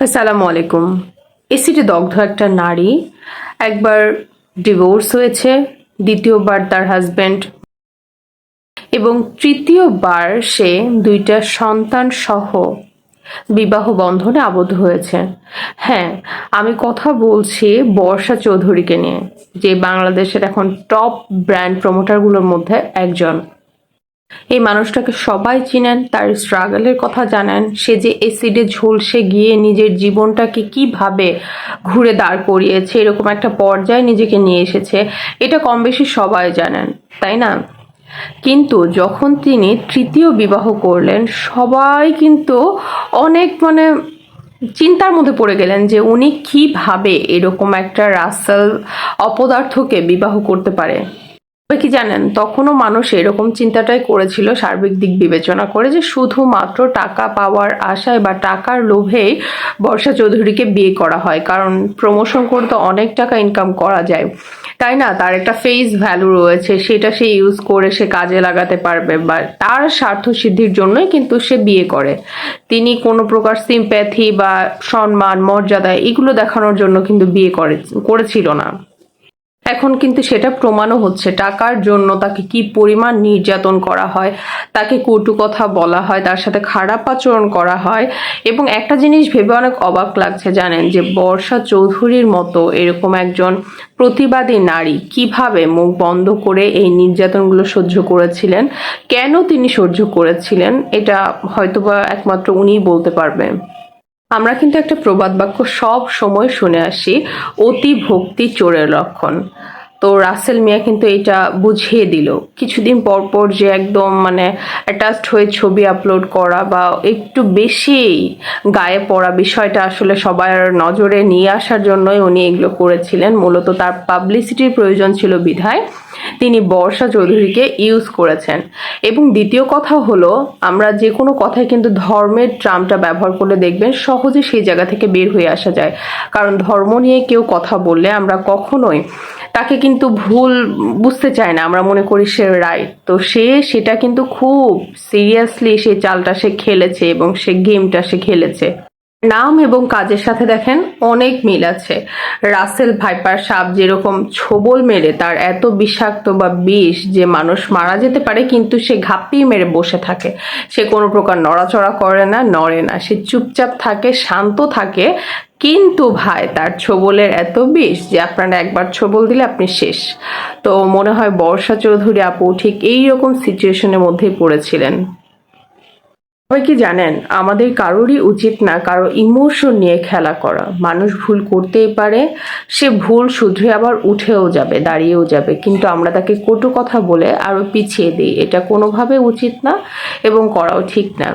আসসালামু আলাইকুম। এসিডে দগ্ধ একটা নারী, একবার ডিভোর্স হয়েছে, দ্বিতীয়বার তার হাজবেন্ড এবং তৃতীয়বার সে দুইটা সন্তান সহ বিবাহ বন্ধনে আবদ্ধ হয়েছে। হ্যাঁ আমি কথা বলছি বর্ষা চৌধুরীকে নিয়ে, যে বাংলাদেশের এখন টপ ব্র্যান্ড প্রমোটারগুলোর মধ্যে একজন। এই মানুষটাকে সবাই চিনেন, তার স্ট্রাগলের কথা জানেন, সে যে এসিডে ঝলসে গিয়ে নিজের জীবনটাকে কীভাবে ঘুরে দাঁড় করিয়েছে, এরকম একটা পর্যায়ে নিজেকে নিয়ে এসেছে, এটা কম বেশি সবাই জানেন, তাই না? কিন্তু যখন তিনি তৃতীয় বিবাহ করলেন, সবাই কিন্তু অনেক মানে চিন্তার মধ্যে পড়ে গেলেন যে উনি কীভাবে এরকম একটা রাসেল অপদার্থকে বিবাহ করতে পারে। তবে কি জানেন, তখনও মানুষ এরকম চিন্তাটাই করেছিল, সার্বিক দিক বিবেচনা করে যে শুধুমাত্র টাকা পাওয়ার আশায় বা টাকার লোভেই বর্ষা চৌধুরীকে বিয়ে করা হয়, কারণ প্রমোশন করে তো অনেক টাকা ইনকাম করা যায়। তাই না? তার একটা ফেস ভ্যালু রয়েছে, সেটা সে ইউজ করে সে কাজে লাগাতে পারবে বা তার স্বার্থ সিদ্ধির জন্যই কিন্তু সে বিয়ে করে। তিনি কোনো প্রকার সিম্প্যাথি বা সম্মান, মর্যাদা এগুলো দেখানোর জন্য কিন্তু বিয়ে করে, করেছিল না। এখন কিন্তু সেটা প্রমাণও হচ্ছে। টাকার জন্য তাকে কি পরিমাণ নির্যাতন করা হয়, তাকে কটু কথা বলা হয়, তার সাথে খারাপ আচরণ করা হয় এবং একটা জিনিস ভেবে অনেক অবাক লাগছে জানেন যে বর্ষা চৌধুরীর মতো এরকম একজন প্রতিবাদী নারী কীভাবে মুখ বন্ধ করে এই নির্যাতনগুলো সহ্য করেছিলেন? কেন তিনি সহ্য করেছিলেন? এটা হয়তোবা একমাত্র উনিই বলতে পারবেন। আমরা কিন্তু একটা প্রবাদ বাক্য সব সময় শুনে আসি, অতি ভক্তি চোরের লক্ষণ। তো রাসেল মিয়া কিন্তু এটা বুঝিয়ে দিল। কিছুদিন পর পর যে একদম মানে অ্যাটাচড হয়ে ছবি আপলোড করা বা একটু বেশি গায়ে পড়া বিষয়টা আসলে সবার নজরে নিয়ে আসার জন্যই উনি এগুলো করেছিলেন। মূলত তার পাবলিসিটির প্রয়োজন ছিল বিধায়। তিনি বর্ষা চৌধুরীকে ইউজ করেছেন। এবং দ্বিতীয় কথা হলো, আমরা যে কোনো কথায় কিন্তু ধর্মের ট্রামটা ব্যবহার করলে দেখবেন সহজে সেই জায়গা থেকে বের হয়ে আসা যায়। কারণ ধর্ম নিয়ে কেউ কথা বললে আমরা কখনোই তাকে কিন্তু ভুল বুঝতে চায় না। আমরা মনে করি সে রাইট তো সে, সেটা কিন্তু খুব সিরিয়াসলি সেই চালটা সে খেলেছে এবং সে গেমটা সে খেলেছে। নাম এবং কাজের সাথে দেখেন অনেক মিল আছে। রাসেল ভাইপার সাপ যেরকম ছোবল মেরে তার এত বিষাক্ত বা বিষ যে মানুষ মারা যেতে পারে, কিন্তু সে ঘাপিয়ে মেরে বসে থাকে। সে কোনো প্রকার নড়াচড়া করে না, নড়ে না। সে চুপচাপ থাকে, শান্ত থাকে। কিন্তু ভাই, তার ছোবলের এত বিষ যে আপনারা একবার ছোবল দিলে আপনি শেষ। তো মনে হয় বর্ষা চৌধুরী আপু ঠিক এই রকম সিচুয়েশনের মধ্যেই পড়েছিলেন। সবাই কি জানেন, আমাদের কারোরই উচিত না কারও ইমোশন নিয়ে খেলা করা। মানুষ ভুল করতেই পারে, সে ভুল শুধরে আবার উঠেও যাবে, দাঁড়িয়েও যাবে। কিন্তু আমরা তাকে কটু কথা বলে আরও পিছিয়ে দিই। এটা কোনোভাবে উচিত না এবং করাও ঠিক না।